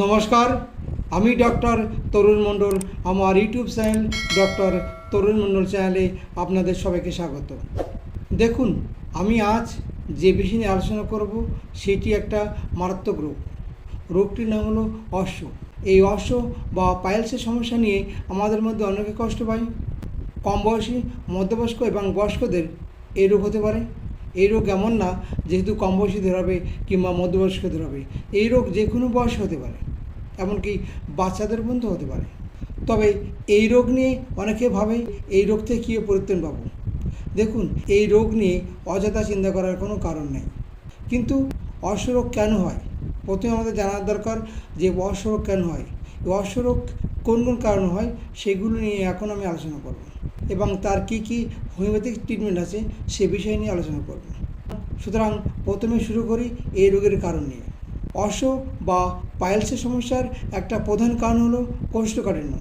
নমস্কার, আমি ডক্টর তরুণ মণ্ডল। আমার YouTube channel doctor Tarun Mondal চ্যানেলে আপনাদের সবাইকে স্বাগত। দেখুন, আমি আজ যে বিষয় নিয়ে আলোচনা করব, সেটি একটা মারাত্মক রোগ। রোগটির নাম হলো অশ্ব এই অশ্ব বা পাইলসের সমস্যা নিয়ে আমাদের মধ্যে অনেকে কষ্ট পায়। কম বয়সী, মধ্যবয়স্ক এবং বয়স্কদের এই রোগ হতে পারে। এই রোগ এমন না, যেহেতু কম বয়সীদের হবে কিংবা মধ্যবয়স্কদের হবে। এই রোগ যে কোনো বয়স হতে পারে, এমনকি বাচ্চাদের পর্যন্ত হতে পারে। তবে এই রোগ নিয়ে অনেকে ভাবে, এই রোগ থেকে কী পরিত্রাণ পাবো? দেখুন, এই রোগ নিয়ে অযথা চিন্তা করার কোনো কারণ নেই। কিন্তু অশ্বরোগ কেন হয়? প্রথমে আমাদের জানার দরকার যে অশ্বরোগ কেন হয়? অশ্বরোগ কোন কোন কারণে হয়, সেগুলো নিয়ে এখন আমি আলোচনা করব। এবং তার কি কি হোমিওপ্যাথিক ট্রিটমেন্ট আছে, সে বিষয় নিয়ে আলোচনা করব। সুতরাং প্রথমে শুরু করি এই রোগের কারণ নিয়ে। অশ্ব বা পাইলসের সমস্যার একটা প্রধান কারণ হলো কোষ্ঠকাঠিন্য।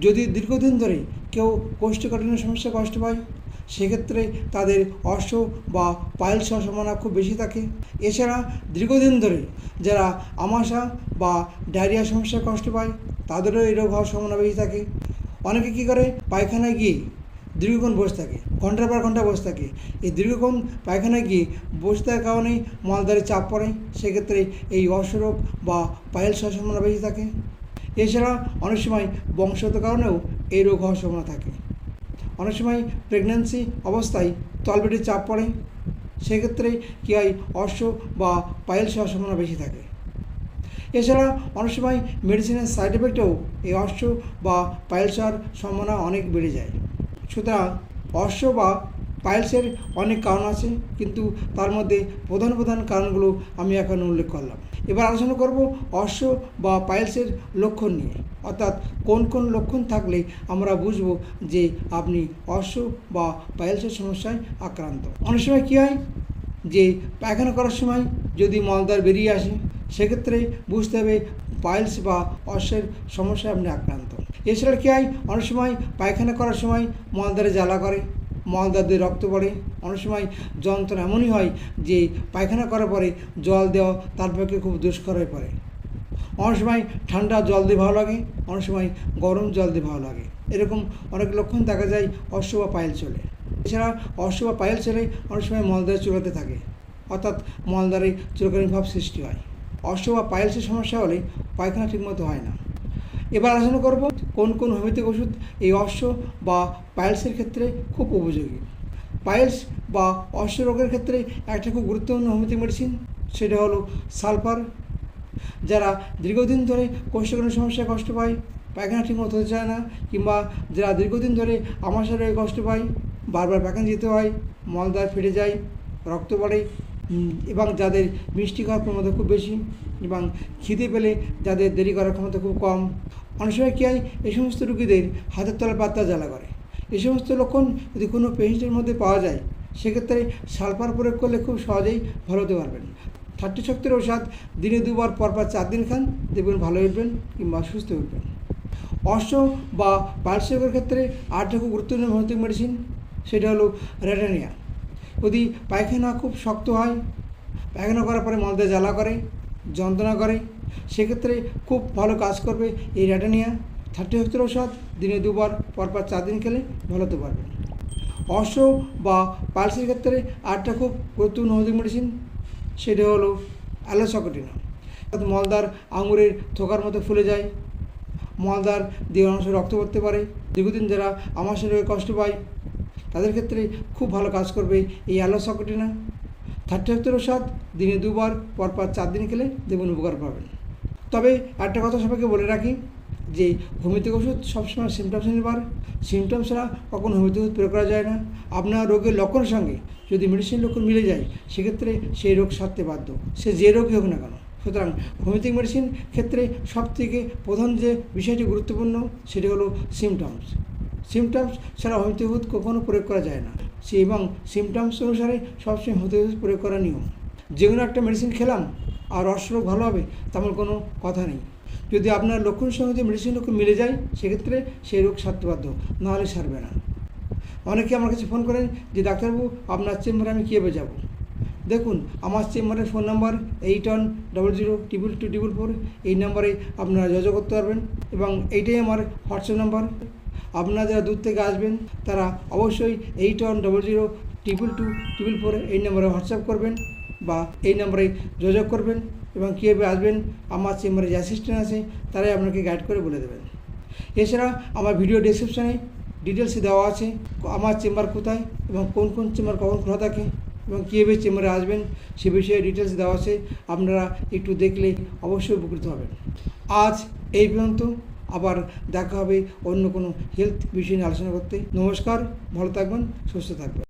যদি দীর্ঘদিন ধরে কেউ কোষ্ঠকাঠিন্যের সমস্যা কষ্ট পায়, সেক্ষেত্রে তাদের অশ্ব বা হওয়ার সম্ভাবনা খুব বেশি থাকে। এছাড়া দীর্ঘদিন ধরে যারা আমাশা বা ডায়রিয়া সমস্যায় কষ্ট পায়, তাদেরও এই রোগ হওয়ার সম্ভাবনা বেশি থাকে। অনেকে কী করে? পায়খানায় গিয়ে দীর্ঘক্ষণ বসে থাকে, ঘণ্টার পর ঘণ্টা বসে থাকে। এই দীর্ঘক্ষণ পায়খানায় গিয়ে বসে থাকার কারণে মলদ্বারে চাপ পড়ে। সেক্ষেত্রে এই অসরোগ বা পায়েল সম্ভাবনা বেশি থাকে। এছাড়া অনেক সময় বংশগত কারণেও এই রোগ হওয়ার সম্ভাবনা থাকে। অনেক সময় প্রেগন্যান্সি অবস্থায় তলপেটে চাপ পড়ে। সেক্ষেত্রে কী হয়? অশ্ব বা পায়েল সম্ভাবনা বেশি থাকে। এছাড়া অনেক সময় মেডিসিনের সাইড এফেক্টেও এই অশ্ব বা পাইলস হওয়ার সম্ভাবনা অনেক বেড়ে যায়। সুতরাং অশ্ব বা পাইলসের অনেক কারণ আছে, কিন্তু তার মধ্যে প্রধান প্রধান কারণগুলো আমি এখন উল্লেখ করলাম। এবার আলোচনা করব অশ্ব বা পাইলসের লক্ষণ নিয়ে। অর্থাৎ কোন কোন লক্ষণ থাকলে আমরা বুঝব যে আপনি অশ্ব বা পাইলসের সমস্যায় আক্রান্ত। অনেক সময় কী হয় যে পায়খানা করার সময় যদি মলদার বেরিয়ে আসে সেক্ষেত্রে বুঝতে হবে পাইলস বা অশ্বের সমস্যায় আপনি আক্রান্ত। এছাড়া কী হয়? অনেক সময় পায়খানা করার সময় মলদারে জ্বালা করে মলদার দিয়ে রক্ত পড়ে। অনেক সময় যন্ত্রণা এমনই হয় যে পায়খানা করার পরে জল দেওয়া তার পক্ষে খুব দুষ্কর হয়ে পড়ে। অনেক সময় ঠান্ডা জল দিয়ে ভালো লাগে, অনেক সময় গরম জল দিয়ে ভালো লাগে। এরকম অনেক লক্ষণ দেখা যায় অশ্ব বা পায়েল চলে। এছাড়া অশ্ব বা পায়েল চলে অনেক সময় মলদ্বারে চুলাতে থাকে। অর্থাৎ মলদ্বারে চুলকানি ভাব সৃষ্টি হয়। অশ্ব বা পায়েলসের সমস্যা হলে পায়খানা ঠিকমতো হয় না। এবার আলোচনা করব কোন কোন হোমিওপ্যাথিক ওষুধ এই অশ্ব বা পাইলসের ক্ষেত্রে খুব উপযোগী। পাইলস বা অশ্ব রোগের ক্ষেত্রে একটা খুব গুরুত্বপূর্ণ হোমিওপ্যাথিক মেডিসিন, সেটা হলো সালফার, যারা দীর্ঘদিন ধরে কোষ্ঠকাঠিন্য সমস্যায় কষ্ট পায়, পায়খানা ঠিকমতো হতে চায় না, কিংবা যারা দীর্ঘদিন ধরে আমাশা রোগে কষ্ট পায়, বারবার পায়খানা যেতে হয়, মলদ্বার ফেটে যায়, রক্ত পড়ে এবং যাদের মিষ্টি খাওয়ার ক্ষমতা খুব বেশি এবং খিদে পেলে যাদের দেরি করার ক্ষমতা খুব কম, অনেক সময় কী হয়, এই সমস্ত রুগীদের হাতের তলায় পাত্তা জ্বালা করে। এই সমস্ত লক্ষণ যদি কোনো পেশেন্টের মধ্যে পাওয়া যায়, সেক্ষেত্রে সালফার প্রয়োগ করলে খুব সহজেই ভালো হতে পারবেন। থার্টি শক্তির ঔষধ, দিনে দুবার, পরপর চার দিন খান, দেখবেন ভালো উঠবেন কিংবা সুস্থ উঠবেন। অশ্ব বা পার্শ্বকের ক্ষেত্রে আরেকটা খুব গুরুত্বপূর্ণ হোমিওপ্যাথিক মেডিসিন সেটা হলো রেটানিয়া। যদি পায়খানা খুব শক্ত হয়, পায়খানা করার পরে মলদে জ্বালা করে, যন্ত্রণা করে, সেক্ষেত্রে খুব ভালো কাজ করবে এই রেটানিয়া। থার্টি শক্তির ঔষধ, দিনে দুবার, পরপর চার দিন খেলে ভালো হতে পারবেন অশ্ব বা পালসের ক্ষেত্রে আরেকটা খুব গুরুত্বপূর্ণ হোমিওপ্যাথিক মেডিসিন সেটা হলো অ্যালোসকটিনা অর্থাৎ মলদার আঙুরের থোকার মতো ফুলে যায়। মলদার দিয়ে অংশ রক্ত পড়তে পারে। দীর্ঘদিন যারা আমাশয় রোগে কষ্ট পায় তাদের ক্ষেত্রে খুব ভালো কাজ করবে এই অ্যালোসকটিনা থার্টি সত্তর ওষুধ দিনে দুবার, পরপর চার দিন খেলে দেখবেন উপকার পাবেন। তবে একটা কথা সবাইকে বলে রাখি যে হোমিওপ্যাথিক ওষুধ সবসময় সিমটমস নির্ভর। সিমটমস ছাড়া কখনো হোমিওপ্যাথিক ওষুধ প্রয়োগ করা যায় না। আপনার রোগের লক্ষণের সঙ্গে যদি মেডিসিন লক্ষণ মিলে যায়, সেক্ষেত্রে সেই রোগ সারতে বাধ্য। সে যে রোগই হোক না কেন। সুতরাং হোমিওপ্যাথিক মেডিসিন ক্ষেত্রে সবথেকে প্রধান যে বিষয়টি গুরুত্বপূর্ণ, সেটি হলো সিমটমস সিমটমস ছাড়া হোমিওপ্যাথিক ওষুধ কখনো প্রয়োগ করা যায় না। সে এবং সিমটমস অনুসারে সবসময় হোমিওপ্যাথিক ওষুধ প্রয়োগ করা নিয়ম। যে কোনো একটা মেডিসিন খেলাম, আর রসরোগ ভালো হবে তেমন কোনো কথা নেই। যদি আপনার লক্ষণের সঙ্গে যদি মেডিসিন লক্ষণ মিলে যায়, সেক্ষেত্রে সেই রোগ সারতে বাধ্য নাহলে সারবে না। অনেকে আমার কাছে ফোন করেন যে, ডাক্তারবাবু, আপনার চেম্বারে আমি কীভাবে যাব? দেখুন, আমার চেম্বারের phone number eight one double zero triple two triple four এই নাম্বারে আপনারা যোগাযোগ করতে পারবেন এবং এইটাই আমার হোয়াটসঅ্যাপ নাম্বার আপনারা যারা দূর থেকে আসবেন, তারা অবশ্যই eight one double zero triple two triple four এই নাম্বারে হোয়াটসঅ্যাপ করবেন বা এই নাম্বারে যোগাযোগ করবেন এবং কীভাবে আসবেন, আমার চেম্বারে যে অ্যাসিস্ট্যান্ট আছে, তারাই আপনাকে গাইড করে বলে দেবেন। এছাড়া আমার ভিডিও ডিসক্রিপশানে ডিটেলসে দেওয়া আছে, আমার চেম্বার কোথায় এবং কোন কোন চেম্বার কখন খোলা থাকে এবং কীভাবে চেম্বারে আসবেন, সে বিষয়ে ডিটেলস দেওয়া আছে, আপনারা একটু দেখলে অবশ্যই উপকৃত হবেন। আজ এই পর্যন্ত। আবার দেখা হবে অন্য কোনো হেলথ বিষয় নিয়ে আলোচনা করতে। নমস্কার, ভালো থাকবেন, সুস্থ থাকবেন।